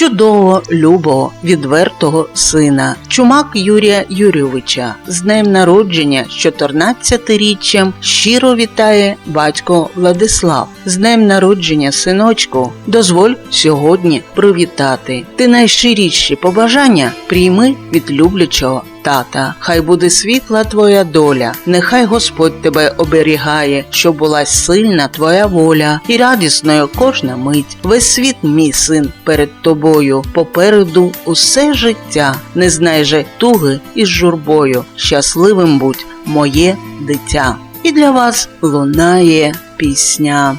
чудового, любого, відвертого сина, чумак Юрія Юрійовича. З днем народження з 14-річчям щиро вітає батько Владислав. З днем народження, синочку, дозволь сьогодні привітати. Ти найщиріші побажання прийми від люблячого тата. Хай буде світла твоя доля, нехай Господь тебе оберігає, щоб була сильна твоя воля і радісною кожна мить. Весь світ, мій син, перед тобою, попереду усе життя. Не знай же туги із журбою. Щасливим будь, моє дитя. І для вас лунає пісня.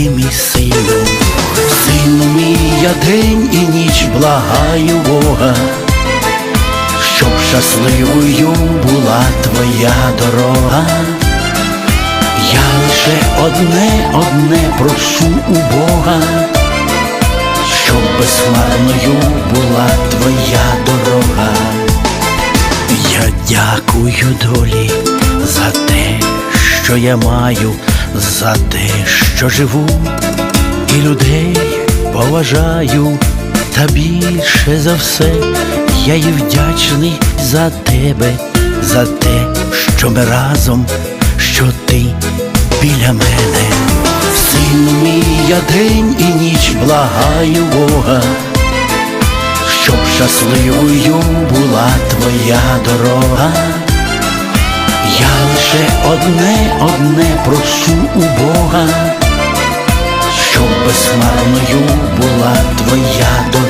ти мій сину. Сину мій, я день і ніч благаю Бога, щоб щасливою була твоя дорога. Я лише одне, одне прошу у Бога, щоб безхмарною була твоя дорога. Я дякую долі за те, що я маю, за те, що живу, і людей поважаю, та більше за все я і вдячний за тебе, за те, що ми разом, що ти біля мене. Сину мій, я день і ніч благаю Бога щоб щасливою була твоя дорога. Я лише одне, одне прошу у Бога, безхмарною була твоя дорога.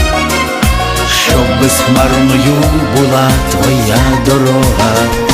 щоб безхмарною була твоя дорога.